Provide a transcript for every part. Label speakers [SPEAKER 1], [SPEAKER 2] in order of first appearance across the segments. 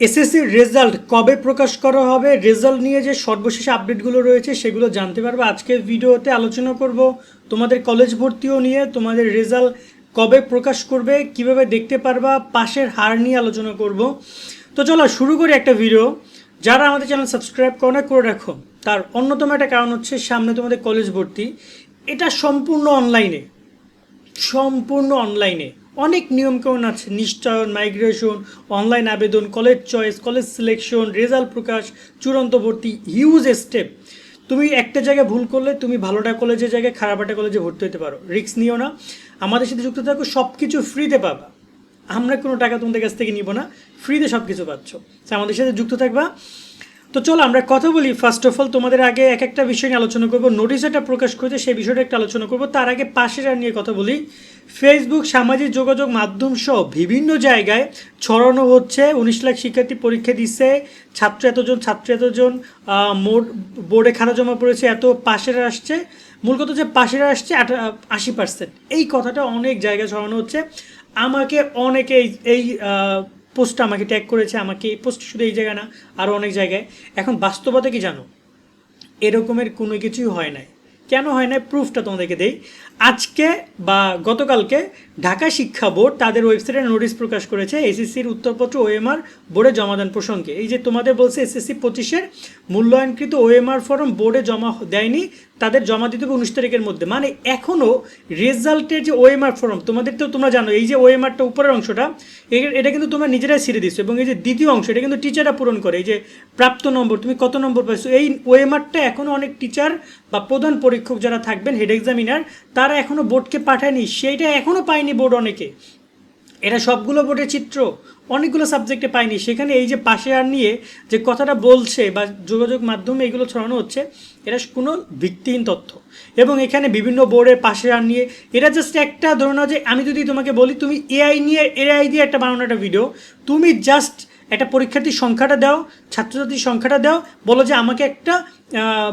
[SPEAKER 1] এসএসসির রেজাল্ট কবে প্রকাশ করা হবে, রেজাল্ট নিয়ে যে সর্বশেষ আপডেটগুলো রয়েছে সেগুলো জানতে পারবে। আজকের ভিডিওতে আলোচনা করব তোমাদের কলেজ ভর্তিও নিয়ে, তোমাদের রেজাল্ট কবে প্রকাশ করবে, কীভাবে দেখতে পারবা, পাশের হার নিয়ে আলোচনা করব। তো চলো শুরু করি একটা ভিডিও। যারা আমাদের চ্যানেল সাবস্ক্রাইব করে না, করে রাখো। তার অন্যতম একটা কারণ হচ্ছে সামনে তোমাদের কলেজ ভর্তি। এটা সম্পূর্ণ অনলাইনে সম্পূর্ণ অনলাইনে অনেক নিয়মকানুন আছে নিশ্চয়ন মাইগ্রেশন অনলাইন আবেদন college choice college selection result প্রকাশ, চূড়ান্ত ভর্তি হিউজ স্টেপ তুমি একটা জায়গায় ভুল করলে তুমি ভালোটা কলেজের জায়গায়, খারাপটা কলেজে ভর্তি হতে পারো। রিস্ক নিও না। আমাদের সাথে যুক্ত থাকো সব কিছু ফ্রিতে পাবা। আমরা কোনো টাকা তোমাদের কাছ থেকে নিব না ফ্রিতে সব কিছু পাচ্ছ আমাদের সাথে যুক্ত থাকবা। তো চলো, আমরা কথা বলি। ফার্স্ট অফ অল তোমাদের আগে এক একটা বিষয় নিয়ে আলোচনা করব। নোটিশ একটা প্রকাশ করেছে, সেই বিষয়টা একটা আলোচনা করব। তার আগে পাশের নিয়ে কথা বলি। ফেসবুক সামাজিক যোগাযোগ মাধ্যম সহ বিভিন্ন জায়গায় ছড়ানো হচ্ছে। উনিশ লাখ শিক্ষার্থী পরীক্ষা দিচ্ছে ছাত্র এতজন ছাত্র এতজন মোট বোর্ডে খাতা জমা পড়েছে, এত পাশের আসছে। মূল কথা যে পাশের আসছে আশি পার্সেন্ট এই কথাটা অনেক জায়গায় ছড়ানো হচ্ছে। আমাকে অনেকে এই পোস্টটা আমাকে ট্যাগ করেছে। আমাকে এই পোস্ট শুধু এই জায়গায় না আরও অনেক জায়গায়। এখন বাস্তবতা কি জানো? এরকমের কোনো কিছুই হয় নাই। কেন হয় না প্রুফটা তোমাদেরকে দেই। আজকে বা গতকালকে ঢাকা শিক্ষা বোর্ড তাদের ওয়েবসাইটে নোটিশ প্রকাশ করেছে এসএসসির উত্তরপত্র ওএমআর বোর্ডে জমাদান প্রসঙ্গে। এই যে তোমাদের বলছে এসএসসি পঁচিশের মূল্যায়নকৃত ওএমআর ফর্ম বোর্ডে জমা দেয়নি তাদের জমা দিতে হবে উনিশ তারিখের মধ্যে। মানে এখনও রেজাল্টের যে ওএমআর ফর্ম তোমাদের তো তোমরা জানো, এই যে ওএমআরটা উপরের অংশটা এটা কিন্তু তোমরা নিজেরাই ছিঁড়ে দিচ্ছ এবং এই যে দ্বিতীয় অংশ, এটা কিন্তু টিচাররা পূরণ করে, এই যে প্রাপ্ত নম্বর, তুমি কত নম্বর পাইছো? এই ওএমআরটা এখনও অনেক টিচার বা প্রধান পরীক্ষক যারা থাকবেন হেড এক্সামিনার তারা এখনও বোর্ডকে পাঠায়নি, সেইটা এখনও পায়নি বোর্ড অনেকে। এরা সবগুলো বোর্ডের চিত্র। অনেকগুলো সাবজেক্টে পায়নি সেখানে এই যে পাশে আর নিয়ে যে কথাটা বলছে বা যোগাযোগ মাধ্যমে এগুলো ছড়ানো হচ্ছে, এটা কোনো ভিত্তিহীন তথ্য। এবং এখানে বিভিন্ন বোর্ডের পাশে আর নিয়ে এটা জাস্ট একটা ধরুন যে আমি যদি তোমাকে বলি, তুমি এআই নিয়ে এআই দিয়ে একটা বানানো একটা ভিডিও তুমি জাস্ট একটা পরীক্ষার্থীর সংখ্যাটা দাও, ছাত্রছাত্রীর সংখ্যাটা দাও, বলো যে আমাকে একটা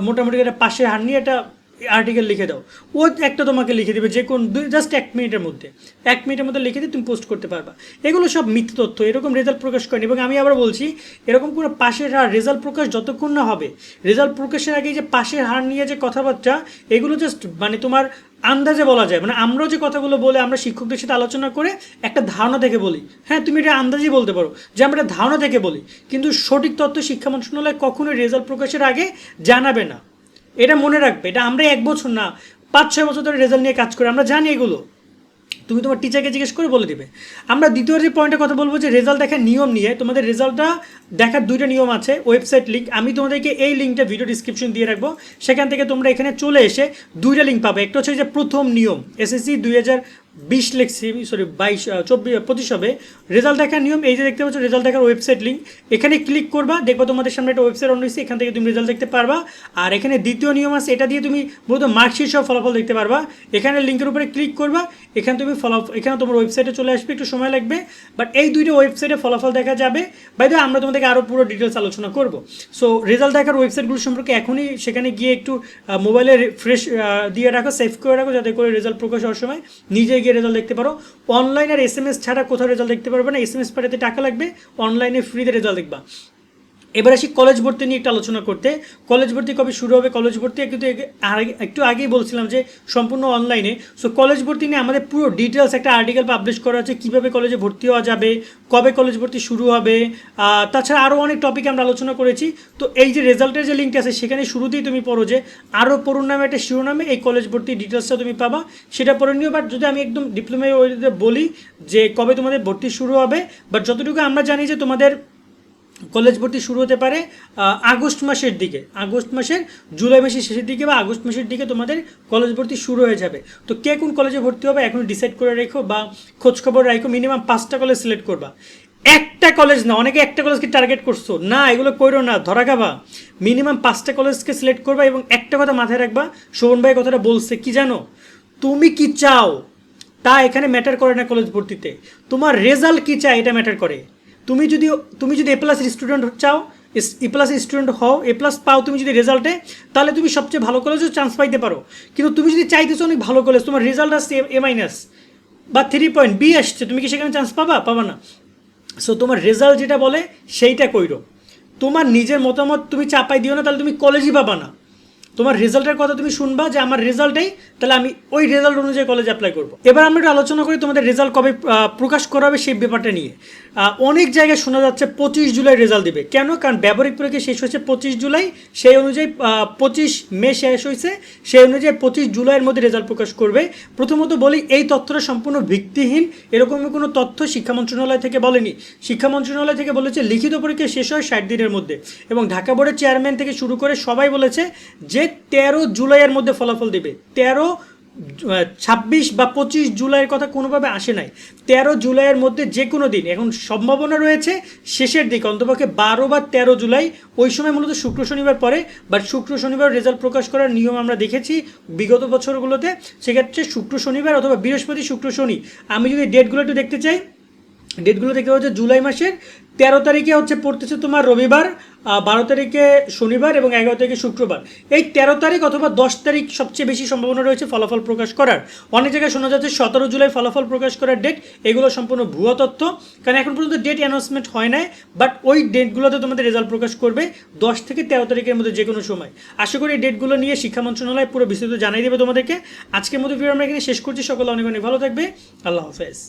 [SPEAKER 1] মোটামুটি একটা পাশে হার নিয়ে একটা আর্টিকেল লিখে দাও। ও একটা তোমাকে লিখে দেবে যে কোন জাস্ট এক মিনিটের মধ্যে। এক মিনিটের মধ্যে লিখে দিয়ে তুমি পোস্ট করতে পারবা। এগুলো সব মিথ্যে তথ্য, এরকম রেজাল্ট প্রকাশ করেনি। এবং আমি আবার বলছি, এরকম কোনো পাশের হার রেজাল্ট প্রকাশ যতক্ষণ না হবে রেজাল্ট প্রকাশের আগে যে পাশের হার নিয়ে যে কথাবার্তা, এগুলো জাস্ট মানে তোমার আন্দাজে বলা যায়। মানে আমরাও যে কথাগুলো বলে আমরা শিক্ষকদের সাথে আলোচনা করে একটা ধারণা থেকে বলি। হ্যাঁ তুমি এটা আন্দাজেই বলতে পারো যে আমরা একটা ধারণা থেকে বলি। কিন্তু সঠিক তথ্য শিক্ষা মন্ত্রণালয় কখনোই রেজাল্ট প্রকাশের আগে জানাবে না। এটা মনে রাখবে, এটা আমরা এক বছর না, পাঁচ, ছয় বছর ধরে রেজাল্ট নিয়ে কাজ করি, আমরা জানি এগুলো। তুমি তোমার টিচারকে জিজ্ঞেস করে বলে দিবে। আমরা দ্বিতীয় যে পয়েন্টে কথা বলব যে রেজাল্ট দেখার নিয়ম নিয়ে, তোমাদের রেজাল্টটা দেখার দুইটা নিয়ম আছে ওয়েবসাইট লিঙ্ক আমি তোমাদেরকে এই লিঙ্কটা ভিডিও ডিসক্রিপশন দিয়ে রাখব, সেখান থেকে তোমরা এখানে চলে এসে দুইটা লিঙ্ক পাবে। একটা হচ্ছে যে প্রথম নিয়ম এসএসসি দুই হাজার বিশ লেখছি সরি বাইশ চব্বিশ পঁচিশ হবে। রেজাল্ট দেখার নিয়ম, এই যে দেখতে পাচ্ছ রেজাল্ট দেখার ওয়েবসাইট লিঙ্ক এখানে ক্লিক করবা, দেখব তোমাদের সামনে একটা ওয়েবসাইট অন হয়েছে, এখান থেকে তুমি রেজাল্ট দেখতে পারবা। আর এখানে দ্বিতীয় নিয়ম আছে, এটা দিয়ে তুমি মূলত মার্কশিট সহ ফলাফল দেখতে পারবা। এখানে লিঙ্কের উপরে ক্লিক করবা, এখানে তুমি ফলাফল এখানে তোমার ওয়েবসাইটে চলে আসবে, একটু সময় লাগবে। বাট এই দুইটা ওয়েবসাইটে ফলাফল দেখা যাবে। বাই দ্য আমরা তোমাদেরকে আরও পুরো ডিটেলস আলোচনা করব। সো রেজাল্ট দেখার ওয়েবসাইটগুলো সম্পর্কে এখনই সেখানে গিয়ে একটু মোবাইলে ফ্রেশ দিয়ে রাখো সেভ করে রাখো, যাতে করে রেজাল্ট প্রকাশ হওয়ার সময় নিজে গিয়ে রেজাল্ট দেখতে পারো। অনলাইন আর এস এম এস ছাড়া কোথাও রেজাল্ট দেখতে পারবে না। এস এম এস পাঠাতে টাকা লাগবে অনলাইনে ফ্রিতে রেজাল্ট দেখবা। এবার আসি কলেজ ভর্তি নিয়ে একটু আলোচনা করতে। কলেজ ভর্তি কবে শুরু হবে? কলেজ ভর্তি কিন্তু একটু আগেই বলছিলাম যে সম্পূর্ণ অনলাইনে সো কলেজ ভর্তি নিয়ে আমাদের পুরো ডিটেলস একটা আর্টিকেল পাবলিশ করা আছে, কীভাবে কলেজে ভর্তি হওয়া যাবে, কবে কলেজ ভর্তি শুরু হবে তাছাড়া আরও অনেক টপিক আমরা আলোচনা করেছি। তো এই যে রেজাল্টের যে লিঙ্কটা আছে, সেখানে শুরুতেই তুমি পড়ো যে আরও পড়ুন নামে একটা শিরোনামে এই কলেজ ভর্তি ডিটেলসটা তুমি পাবা। সেটা পড়ে নিও বাট যদি আমি একদম ডিপ্লোমায় ওইতে বলি যে কবে তোমাদের ভর্তি শুরু হবে বাট যতটুকু আমরা জানি যে তোমাদের কলেজ ভর্তি শুরু হতে পারে আগস্ট মাসের দিকে। আগস্ট মাসের জুলাই মাসের শেষের দিকে বা আগস্ট মাসের দিকে তোমাদের কলেজ ভর্তি শুরু হয়ে যাবে। তো কে কোন কলেজে ভর্তি হবে এখন ডিসাইড করে রেখো বা খোঁজখবর রাখো মিনিমাম পাঁচটা কলেজ সিলেক্ট করবা। একটা কলেজ না, অনেকে একটা কলেজকে টার্গেট করছ। না, এগুলো করো না, ধরা খাবা। মিনিমাম পাঁচটা কলেজকে সিলেক্ট করবা এবং একটা কথা মাথায় রাখবা, শোভন ভাই কথাটা বলছে, কি জানো? তুমি কি চাও, তা এখানে ম্যাটার করে না কলেজ ভর্তিতে। তোমার রেজাল্ট কি চায়, এটা ম্যাটার করে। তুমি যদি তুমি যদি এ প্লাস স্টুডেন্ট চাও এ প্লাস স্টুডেন্ট হও এ প্লাস পাও তুমি যদি রেজাল্টে তাহলে তুমি সবচেয়ে ভালো কলেজেও চান্স পাইতে পারো। কিন্তু তুমি যদি চাইতেছো অনেক ভালো কলেজ তোমার রেজাল্ট আসছে এ মাইনাস বা থ্রি পয়েন্ট বি আসছে, তুমি কি সেখানে চান্স পাবা? পাবা না। সো তোমার রেজাল্ট যেটা বলে, সেইটা কইরো। তোমার নিজের মতামত তুমি চাপাই দিও না, তাহলে তুমি কলেজই পাবা না। তোমার রেজাল্টের কথা তুমি শুনবা যে আমার রেজাল্টটাই তাহলে আমি ওই রেজাল্ট অনুযায়ী কলেজে অ্যাপ্লাই করব। এবার আমরা একটু আলোচনা করি তোমাদের রেজাল্ট কবে প্রকাশ করা হবে সেই ব্যাপারটা নিয়ে। অনেক জায়গায় শোনা যাচ্ছে পঁচিশ জুলাই রেজাল্ট দিবে। কেন? কারণ ব্যবহারিক পরীক্ষা শেষ হয়েছে পঁচিশ জুলাই, সেই অনুযায়ী পঁচিশ মে শেষ হয়েছে, সেই অনুযায়ী পঁচিশ জুলাইয়ের মধ্যে রেজাল্ট প্রকাশ করবে। প্রথমত বলি, এই তথ্যটা সম্পূর্ণ ভিত্তিহীন, এরকম কোনো তথ্য শিক্ষা মন্ত্রণালয় থেকে বলেনি। শিক্ষা মন্ত্রণালয় থেকে বলেছে, লিখিত পরীক্ষা শেষ হয় ষাট দিনের মধ্যে। এবং ঢাকা বোর্ডের চেয়ারম্যান থেকে শুরু করে সবাই বলেছে যে তেরো জুলাইয়ের মধ্যে ফলাফল দেবে। তেরো ছাব্বিশ বা পঁচিশ জুলাইয়ের কথা কোনোভাবে আসে নাই। তেরো জুলাইয়ের মধ্যে যে কোনো দিন, এখন সম্ভাবনা রয়েছে শেষের দিকে, অন্তপক্ষে বারো বা তেরো জুলাই, ওই সময় মূলত শুক্র শনিবার পরে বাট শুক্র শনিবার রেজাল্ট প্রকাশ করার নিয়ম আমরা দেখেছি বিগত বছরগুলোতে। সেক্ষেত্রে শুক্র শনিবার অথবা বৃহস্পতি শুক্র শনি, আমি যদি ডেটগুলো একটু দেখতে চাই ডেটগুলো দেখতে হচ্ছে? জুলাই মাসের তেরো তারিখে হচ্ছে পড়তেছে তোমার রবিবার বারো তারিখে শনিবার এবং এগারো তারিখে শুক্রবার। এই তেরো তারিখ অথবা দশ তারিখ সবচেয়ে বেশি সম্ভাবনা রয়েছে ফলাফল প্রকাশ করার। অনেক জায়গায় শোনা যাচ্ছে সতেরো জুলাই ফলাফল প্রকাশ করার ডেট এগুলো সম্পূর্ণ ভুয়া তথ্য। কারণ এখন পর্যন্ত ডেট অ্যানাউন্সমেন্ট হয় নাই বাট ওই ডেটগুলোতে তোমাদের রেজাল্ট প্রকাশ করবে দশ থেকে তেরো তারিখের মধ্যে যে কোনো সময়। আশা করি এই ডেটগুলো নিয়ে শিক্ষা মন্ত্রণালয় পুরো বিস্তারিত জানিয়ে দেবে তোমাদেরকে। আজকের মতো ভিডিও আমরা এখানে শেষ করছি। সকলে অনেক অনেক ভালো থাকবে। আল্লাহ হাফেজ।